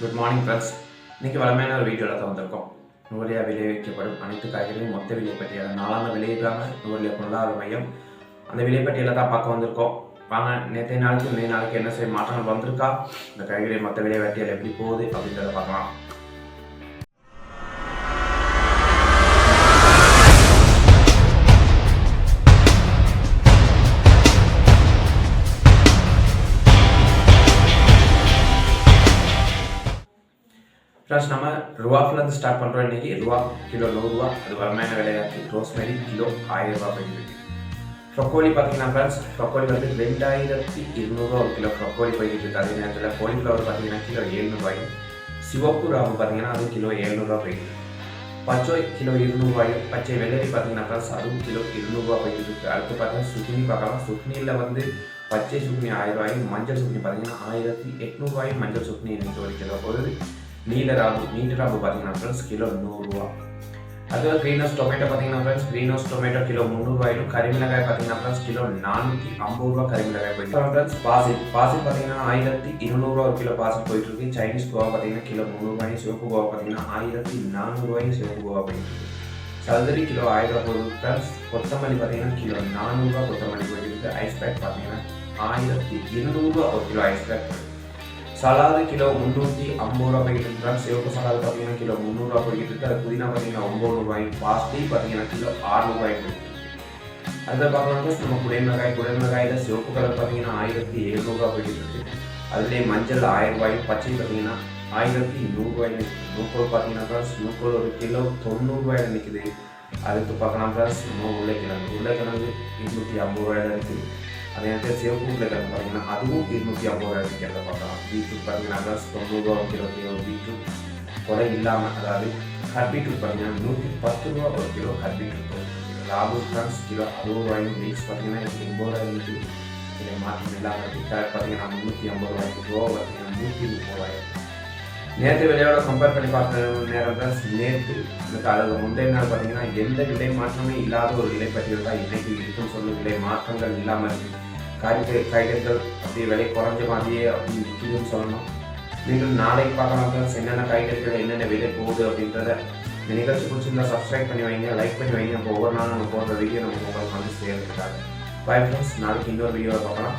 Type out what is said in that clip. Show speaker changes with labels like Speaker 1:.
Speaker 1: Good morning friends இன்றைக்கி வளமையான ஒரு வீடியோவில் தான் வந்திருக்கோம். நுவலியா விளைவிக்கப்படும் அனைத்து காய்கறியும் மொத்த விலை பட்டியல் நாளாந்த விளைவிக்காம நுவலியா பொருளாதார மையம். அந்த விலை பட்டியலை தான் பார்க்க வந்திருக்கோம். வாங்க நேற்றைய நாளுக்கு இன்றைய நாளுக்கு என்ன செய்ய மாற்றங்கள் வந்திருக்கா? இந்த காய்கறி மொத்த விலை பட்டியல் எப்படி போகுது அப்படின்றத பார்க்கலாம். ப்ளஸ் நம்ம ருவாஃபிலேருந்து ஸ்டார்ட் பண்ணுறோம் இன்னைக்கு. ருவா கிலோ நூறுரூவா அது வளமையான விலையாச்சு ரோஸ்மெரி கிலோ ஆயிரம் ரூபா போயிட்டு ப்ரொக்கோலி பார்த்தீங்கன்னா ஃப்ரெண்ட்ஸ் ப்ரொக்கோலி வந்து ரெண்டாயிரத்தி இருநூறுவா ஒரு கிலோ ப்ரொக்கோலி போய்கிட்டு இருக்கு. அதே நேரத்தில் கோலிஃப்ளவர் பார்த்தீங்கன்னா கிலோ ஏழ்நூறுவாயும் சிவப்பு ராகு பார்த்தீங்கன்னா அது கிலோ ஏழ்நூறுவா போயிட்டு இருக்கு. பச்சை கிலோ இருநூறுவாயும் பச்சை வெள்ளரி பார்த்தீங்கன்னா ஃப்ரெண்ட்ஸ் அதுவும் கிலோ இருநூறுவா போயிட்டு இருக்கு. அடுத்து பார்த்தீங்கன்னா சுக்னி பார்க்கலாம். சுக்னியில் வந்து பச்சை சுக்னி ஆயிரம் ரூபாயும் மஞ்சள் சுக்னி பார்த்தீங்கன்னா ஆயிரத்தி எட்நூறுவாயும் மஞ்சள் சுக்னி இன்னைக்கு ஒரு கிலோ போகுது. நீல ராகு நீல ராகு பார்த்தீங்கன்னா ஃப்ரெண்ட்ஸ் கிலோ நூறுரூவா அதுவே க்ரீன் ஹவுஸ் டொமேட்டோ பார்த்தீங்கன்னா friends green house tomato kilo முந்நூறுவாயிலும் கரிமிளகாய் பார்த்தீங்கன்னா ஃப்ரெண்ட்ஸ் கிலோ நானூற்றி ஐம்பது ரூபா கரிமிளகாய் போயிட்டு ஃப்ரெண்ட்ஸ் பாசில் பாசில் பார்த்தீங்கன்னா ஆயிரத்தி இருநூறுவா ஒரு கிலோ பாசில் போயிட்டு இருக்கு. சைனீஸ் கோவா பார்த்தீங்கன்னா கிலோ முந்நூறுவாயும் சிவப்பு கோவா பார்த்தீங்கன்னா ஆயிரத்தி நானூறுவாயும் சிவப்பு கோவா போயிட்டு இருக்கு. சதுரி கிலோ ஆயிரம் போகுது ஃப்ரெண்ட்ஸ் கொத்தமல்லி பார்த்தீங்கன்னா கிலோ நானூறுரூவா கொத்தமல்லி போயிட்டு இருக்கு. ஐஸ் பேக் பார்த்தீங்கன்னா ஆயிரத்தி இருநூறுவா ஒரு kilo iceberg salad kilo முந்நூற்றி ஐம்பது ரூபா போய்கிட்டு இருக்கிறாங்க சிவப்பு சலாது பார்த்தீங்கன்னா கிலோ முந்நூறுரூவா போய்கிட்டு இருக்குது அது புதினா பார்த்தீங்கன்னா ஒம்பது ரூபாயும் பாஸ்தி பார்த்தீங்கன்னா கிலோ ஆறுநூறுவாயும் போயிட்டு இருக்கு அதை பார்க்கலாம்னா நம்ம குடைமிளகாய் குடைமிளகாயில் சிவப்பு கலர் பார்த்தீங்கன்னா ஆயிரத்தி எழுநூறுவா போய்கிட்டு இருக்கு அதுலேயே மஞ்சள் ஆயிரம் ரூபாயும் பச்சை பார்த்தீங்கன்னா ஆயிரத்தி நூறுரூவாயும் நூக்கோல் பார்த்தீங்கன்னா நூக்கோல் ஒரு கிலோ தொண்ணூறுரூவாயில் நிற்குது அதுக்கு பார்க்கலாம் ப்ளஸ் நம்ம உருளைக்கிழங்கு. உருளைக்கிழங்கு இருநூற்றி ஐம்பது ரூபாயில இருக்குது. அதே நேரத்தில் சிவப்பு உருளைக்கிழங்கு பார்த்தீங்கன்னா அதுவும் இருநூற்றி ஐம்பது ரூபாய் விற்கிறத பார்க்கலாம் பீட்ரூட் பார்த்தீங்கன்னா ப்ளஸ் தொண்ணூறுரூவா இருபத்தி கிலோ பீட்ரூட் கொலை இல்லாமல் அதாவது ஹர்பீட்ரூட் பார்த்தீங்கன்னா நூற்றி பத்து ரூபா ஒரு கிலோ ஹர்பீட்ரூட் லாபு ஃப்ரான்ஸ் கிலோ அறுபது ரூபாயும் லீக்ஸ் பார்த்தீங்கன்னா எண்பது ரூபாய் இருக்குது இதை மாற்றம் இல்லாமல் இருக்குது பார்த்தீங்கன்னா முந்நூற்றி ஐம்பது ரூபாய்க்கு ரூபா பார்த்தீங்கன்னா நூற்றி முப்பது ரூபாய் நேற்று விலையோட கம்பேர் பண்ணி பார்க்குற நேரம் தான் நேற்று இதுக்கு அதுக்கு முந்தைய நாள் பார்த்தீங்கன்னா எந்த விலை மாற்றமே இல்லாத ஒரு விலை பட்டியல் தான் இன்னைக்கு இருக்குன்னு சொல்லி விலை மாற்றங்கள் இல்லாமல் இருக்குது காய்கறி காய்கறிகள் அப்படியே விலை குறைஞ்ச மாதிரியே அப்படி இருக்குதுன்னு சொல்லணும். மீண்டும் நாளைக்கு பார்க்கலாம் என்னென்ன காய்கறிகள் என்னென்ன விலை போகுது அப்படின்றத இந்த நிகழ்ச்சி பிடிச்சிருந்தா சப்ஸ்கிரைப் பண்ணி வைங்க லைக் பண்ணி வைங்க. அப்போ ஒவ்வொரு நாளும் நம்ம போடுற வீடியோ நம்ம உங்களுக்கு வந்து சேர்ந்துருக்காங்க பாய் ஃப்ரெண்ட்ஸ் நாளைக்கு இன்னொரு வீடியோவில் பார்க்கலாம்.